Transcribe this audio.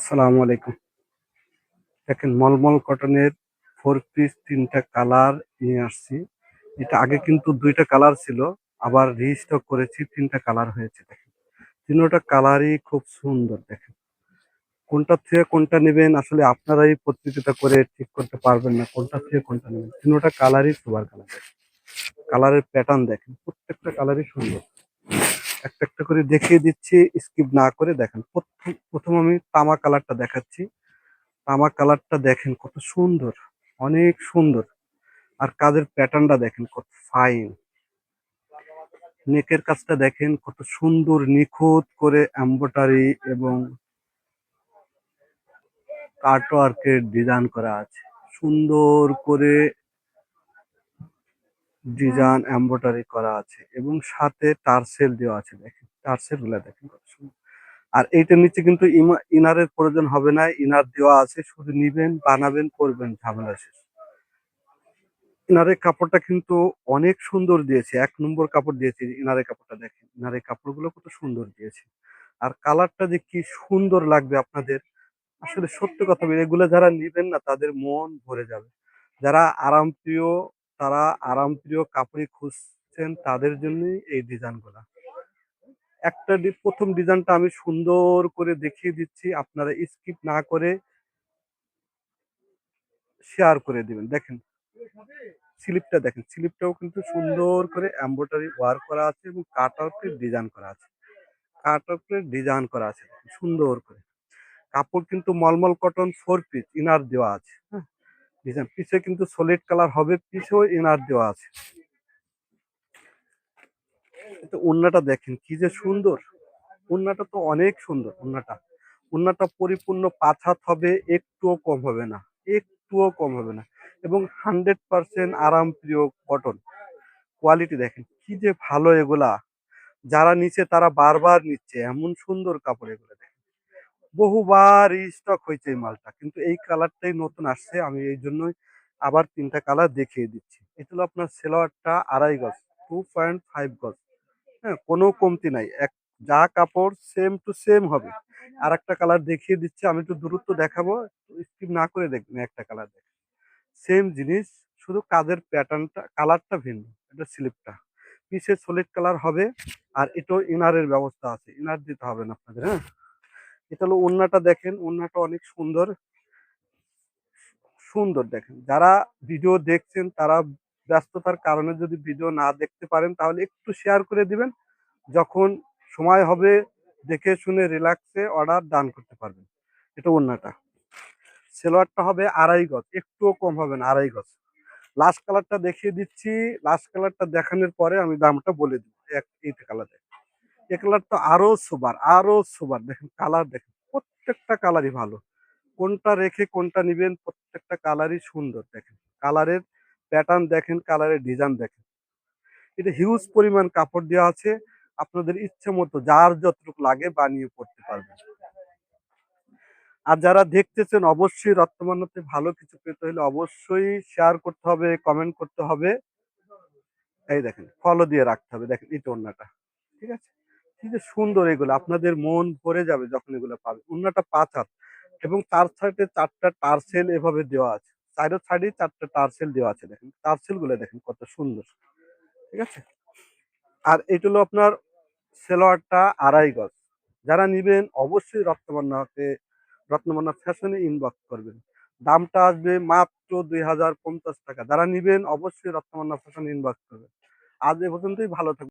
আসসালামু আলাইকুম। দেখেন, মলমল কটনের ফোর পিস তিনটা কালার নিয়ে আসছি। এটা আগে কিন্তু দুইটা কালার ছিল, আবার রিস্টক করেছি, তিনটা কালার হয়েছে। দেখেন, তিনটা কালারই খুব সুন্দর, দেখেন। কোনটা থেকে কোনটা নেবেন, আসলে আপনারাই প্রতিযোগিতা করে ঠিক করতে পারবেন না, কোনটা থেকে কোনটা নেবেন। তিনোটা কালারই সুপার কালার কালারের প্যাটার্ন দেখেন, প্রত্যেকটা কালারই সুন্দর। একটা একটা করে দেখিয়ে দিচ্ছি স্কিপ না করে দেখেন। প্রথম প্রথম আমি তামা কালারটা দেখাচ্ছি। তামা কালারটা দেখেন কত সুন্দর, অনেক সুন্দর। আর কাজের প্যাটার্নটা দেখেন কত ফাইন নেকের কাজটা দেখেন কত সুন্দর, নিখুঁত করে এম্বোটারি এবং কার্টওয়ার্কের ডিজাইন করা আছে। সুন্দর করে ডিজাইন এম্বোটারি করা আছে এবং সাথে টার্সেল দেওয়া আছে দেখেন টার্সেলগুলা দেখেন কত সুন্দর। আর এইটার নিচে কিন্তু ইনারের প্রয়োজন হবে না, ইনার দেওয়া আছে, শুধু নিবেন, বানাবেন, করবেন, ঝামেলা শেষ। ইনারের কাপড়টা কিন্তু অনেক সুন্দর দিয়েছে, এক নম্বর কাপড় দিয়েছে ইনারের কাপড়টা দেখেন, ইনারের কাপড়গুলো কত সুন্দর দিয়েছে। আর কালারটা যে কি সুন্দর লাগবে আপনাদের, আসলে সত্য কথা এগুলো যারা নিবেন না তাদের মন ভরে যাবে। যারা আরামপ্রিয় তারা আরামপ্রিয় কাপড়ই খুঁজছেন তাদের জন্যই এই ডিজাইনগুলা। একটা প্রথম ডিজাইনটা আমি সুন্দর করে দেখিয়ে দিচ্ছি, আপনারা স্কিপ না করে শেয়ার করে দিবেন। দেখেন, স্লিপটা দেখেন, স্লিপটাও কিন্তু সুন্দর করে এমব্রয়ডারি ওয়ার্ক করা আছে এবং কাট আউটের ডিজাইন করা আছে। কাট আউটের ডিজাইন করা আছে, সুন্দর করে। কাপড় কিন্তু মলমল কটন, ফোর পিস, ইনার দেওয়া আছে হ্যাঁ। ডিজাইন পিছে কিন্তু সলিড কালার হবে, পিছেও ইনার দেওয়া আছে। ওন্নাটা দেখেন, কি যে সুন্দর। ওন্নাটা তো অনেক সুন্দর ওন্নাটা ওন্নাটা পরিপূর্ণ পাঁচ হাত হবে, একটুও কম হবে না, একটুও কম হবে না। এবং হান্ড্রেড পার্সেন্ট আরাম প্রিয় কটন কোয়ালিটি দেখেন, কি যে ভালো এগুলা। যারা নিচ্ছে তারা বারবার নিচ্ছে, এমন সুন্দর কাপড় এগুলো। দেখেন বহুবার স্টক হয়েছে এই মালটা। কিন্তু এই কালারটাই নতুন আসছে, আমি এই জন্যই আবার তিনটা কালার দেখিয়ে দিচ্ছি। এটা হলো আপনার সেলোয়ারটা আড়াই গজ টু পয়েন্ট ফাইভ গজ। হ্যাঁ কোনো কমতি নাই। এক, যা কাপড় সেম টু সেম হবে। আর একটা কালার দেখিয়ে দিচ্ছি, আমি একটু দূরত্ব দেখাবো স্কিপ না করে দেখবেন, একটা কালার দেখেন সেম জিনিস, শুধু কাজের প্যাটার্নটা কালারটা ভিন্ন, এটা স্লিপটা পিসের সলিড কালার হবে, আর এটাও ইনারের ব্যবস্থা আছে। ইনার দিতে হবে না আপনাদের হ্যাঁ? এটা হলো ওন্নাটা দেখেন ওন্নাটা অনেক সুন্দর। সুন্দর দেখেন। যারা ভিডিও দেখছেন, তারা ব্যস্ততার কারণে যদি ভিডিও না দেখতে পারেন, তাহলে একটু শেয়ার করে দিবেন। যখন সময় হবে, দেখে শুনে রিল্যাক্সে অর্ডার দান করতে পারবেন। এটা ওন্নাটা সেলোয়ারটা হবে আড়াই গজ, একটুও কম হবে না, আড়াই গজ। লাস্ট কালারটা দেখিয়ে দিচ্ছি। লাস্ট কালারটা দেখানোর পরে আমি দামটা বলে দিব। এক এইটা কালার এই কালারটা আরও সুবার আরও সুবার দেখেন কালার দেখেন, প্রত্যেকটা কালারই ভালো। কোনটা রেখে কোনটা নিবেন প্রত্যেকটা কালারই সুন্দর দেখেন। কালারের প্যাটার্ন দেখেন কালারের ডিজাইন দেখেন। এটা হিউজ পরিমাণ কাপড় দেওয়া আছে, আপনাদের ইচ্ছে মতো যার যতটুকু লাগে বানিয়ে পড়তে পারবেন। আর যারা দেখতেছেন অবশ্যই রত্নমান্যতে ভালো কিছু পেতে হলে অবশ্যই শেয়ার করতে হবে কমেন্ট করতে হবে। এই দেখেন ফলো দিয়ে রাখতে হবে। দেখেন এই ওড়নাটা, ঠিক আছে? কি যে সুন্দর এগুলো, আপনাদের মন ভরে যাবে যখন এগুলো পাবে। ওড়নাটা পাঁচ হাত এবং তার সাইডে চারটা টার্সেল এভাবে দেওয়া আছে। সাইডের সাইডে চারটা টার্সেল দেওয়া আছে দেখেন। টার্সেলগুলো দেখেন কত সুন্দর। ঠিক আছে? আর এটা হলো আপনার সেলোয়ারটা আড়াই গজ। যারা নিবেন অবশ্যই রত্নমান্নাকে, রত্নমান্না ফ্যাশনে ইনবক্স করবেন। দামটা আসবে মাত্র দুই হাজার পঞ্চাশ টাকা। যারা নিবেন অবশ্যই রত্নমান্না ফ্যাশন ইনবক্স করবেন। আজ এ পর্যন্তই, ভালো থাকবেন